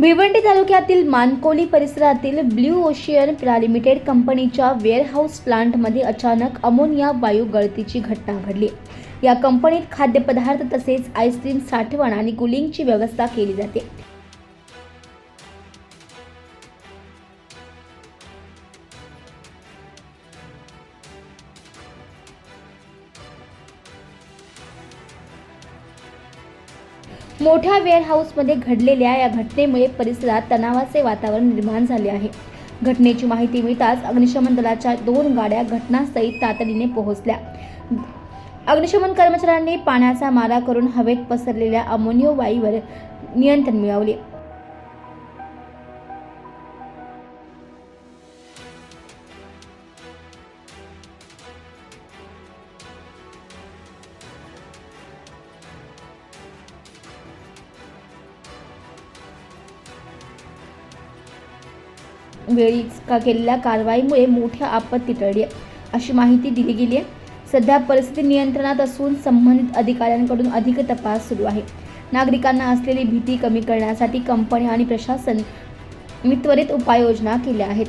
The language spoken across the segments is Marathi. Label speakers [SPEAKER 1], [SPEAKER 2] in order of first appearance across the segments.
[SPEAKER 1] भिवंडी तालुक्यातील मानकोली परिसरातील ब्ल्यू ओशियन प्रालिमिटेड कंपनीच्या वेअरहाऊस प्लांटमध्ये अचानक अमोनिया वायू गळतीची घटना घडली. या कंपनीत खाद्यपदार्थ तसेच आईस्क्रीम साठवण आणि कुलिंगची व्यवस्था केली जाते. मोठ्या वेअरहाऊसमध्ये घडलेल्या या घटनेमुळे परिसरात तणावाचे वातावरण निर्माण झाले आहे. घटनेची माहिती मिळताच अग्निशमन दलाच्या दोन गाड्या घटनास्थळी तातडीने पोहोचल्या. अग्निशमन कर्मचाऱ्यांनी पाण्याचा मारा करून हवेत पसरलेल्या अमोनियो वायूवर नियंत्रण मिळवले. वेळीच का केलेल्या कारवाईमुळे मोठ्या आपत्ती टळली आहे, अशी माहिती दिली गेली आहे. सध्या परिस्थिती नियंत्रणात असून संबंधित अधिकाऱ्यांकडून अधिक तपास सुरू आहे. नागरिकांना असलेली भीती कमी करण्यासाठी कंपन्या आणि प्रशासन मी त्वरित उपाययोजना केल्या आहेत.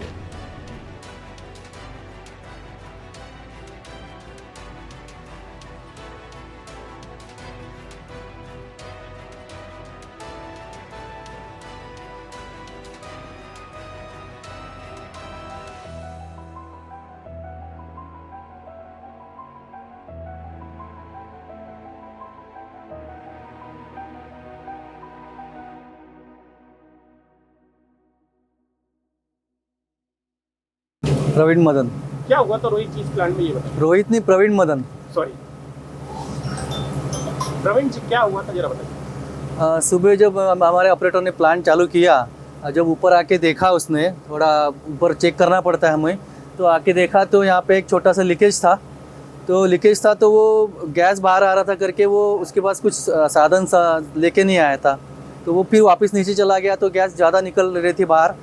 [SPEAKER 2] प्रवीण मदन।
[SPEAKER 3] क्या हुआ था रोहित जी इस प्लांट में ये बताइए
[SPEAKER 2] रोहित नहीं प्रवीण मदन।
[SPEAKER 3] सॉरी प्रवीण जी क्या हुआ था जरा बताइए।
[SPEAKER 2] सुबह जब हमारे ऑपरेटर ने प्लान चालू किया जब ऊपर आके देखा उसने थोड़ा ऊपर चेक करना पड़ता है हमें तो आके देखा तो यहाँ पे एक छोटा सा लीकेज था। तो लीकेज था तो वो गैस बाहर आ रहा था करके वो उसके पास कुछ साधन सा लेके नहीं आया था। तो वो फिर वापस नीचे चला गया तो गैस ज़्यादा निकल रही थी बाहर।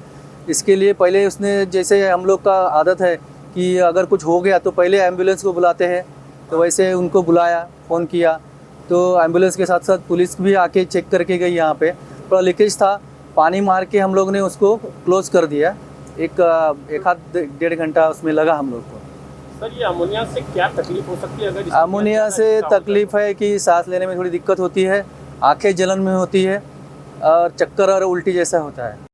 [SPEAKER 2] इसके लिए पहले उसने जैसे हम लोग का आदत है कि अगर कुछ हो गया तो पहले एंबुलेंस को बुलाते हैं। तो वैसे उनको बुलाया फ़ोन किया। तो एंबुलेंस के साथ साथ पुलिस भी आके चेक करके गई यहाँ पे। थोड़ा लीकेज था। पानी मार के हम लोग ने उसको क्लोज कर दिया। एक एक आध डेढ़ घंटा उसमें लगा हम लोग को।
[SPEAKER 3] सर ये अमोनिया से क्या तकलीफ़ हो सकती है अगर
[SPEAKER 2] अमोनिया से? तकलीफ़ है कि सांस लेने में थोड़ी दिक्कत होती है। आँखें जलन में होती है और चक्कर और उल्टी जैसा होता है।